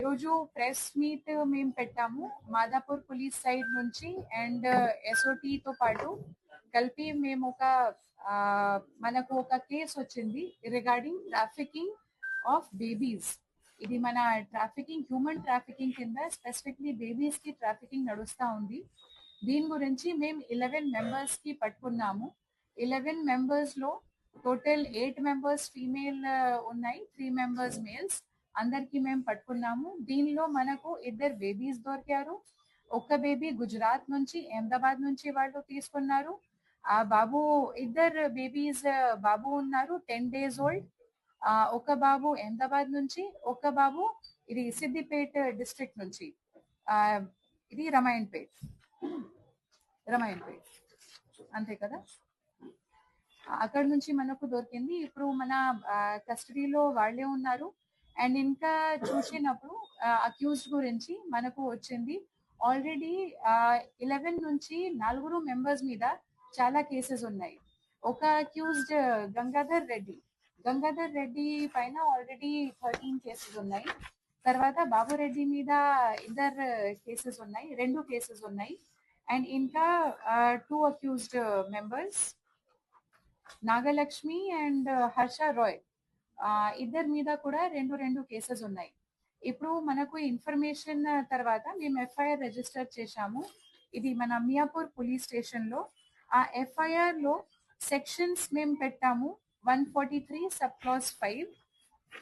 రోజు press meet మేము పెట్టాము. మాదాపూర్ పోలీస్ సైడ్ నుంచి అండ్ uh, ఎస్ఓటి తో పాటు కలిపి మేము ఒక ఆ, మనకు ఒక కేసు వచ్చింది రిగార్డింగ్ ట్రాఫికింగ్ ఆఫ్ బేబీస్. ఇది మన ట్రాఫికింగ్ హ్యూమన్ ట్రాఫికింగ్ కింద స్పెసిఫిక్లీ బేబీస్కి ట్రాఫికింగ్ నడుస్తా ఉంది. దీని గురించి మేము ఇలెవెన్ మెంబర్స్కి పట్టుకున్నాము. ఇలెవెన్ మెంబర్స్లో total eight members female uh, ఉన్నాయి. Three members males. అందరికి మేము పట్టుకున్నాము. దీనిలో మనకు ఇద్దరు బేబీస్ దొరికారు. ఒక బేబీ గుజరాత్ నుంచి అహ్మదాబాద్ నుంచి వాళ్ళు తీసుకున్నారు. ఆ బాబు ఇద్దరు బేబీస్ బాబు ఉన్నారు టెన్ డేస్ ఓల్డ్. ఒక బాబు అహ్మదాబాద్ నుంచి ఒక బాబు ఇది సిద్దిపేట డిస్ట్రిక్ట్ నుంచి. ఆ, ఇది రమాయణపేట్. రమాయణపేట్. అంతే కదా? అక్కడ నుంచి మనకు దొరికింది. ఇప్పుడు మన కస్టడీలో వాళ్ళే ఉన్నారు. అండ్ ఇంకా చూసినప్పుడు అక్యూజ్ గురించి మనకు వచ్చింది. ఆల్రెడీ ఇలెవెన్ నుంచి నలుగురు మెంబర్స్ మీద చాలా కేసెస్ ఉన్నాయి. ఒక అక్యూజ్డ్ గంగాధర్ రెడ్డి. గంగాధర్ రెడ్డి పైన ఆల్రెడీ థర్టీన్ కేసెస్ ఉన్నాయి. తర్వాత బాబు రెడ్డి మీద ఇద్దరు కేసెస్ ఉన్నాయి రెండు కేసెస్ ఉన్నాయి. అండ్ ఇంకా two accused members Nagalakshmi and Harsha Rai. ఇద్దరి మీద కూడా రెండు రెండు కేసెస్ ఉన్నాయి. ఇప్పుడు మనకు ఇన్ఫర్మేషన్ తర్వాత మేము ఎఫ్ఐఆర్ రిజిస్టర్ చేశాము. ఇది మన మియాపూర్ పోలీస్ స్టేషన్లో ఆ ఎఫ్ఐఆర్లో సెక్షన్స్ మేము పెట్టాము. One forty three sub class five.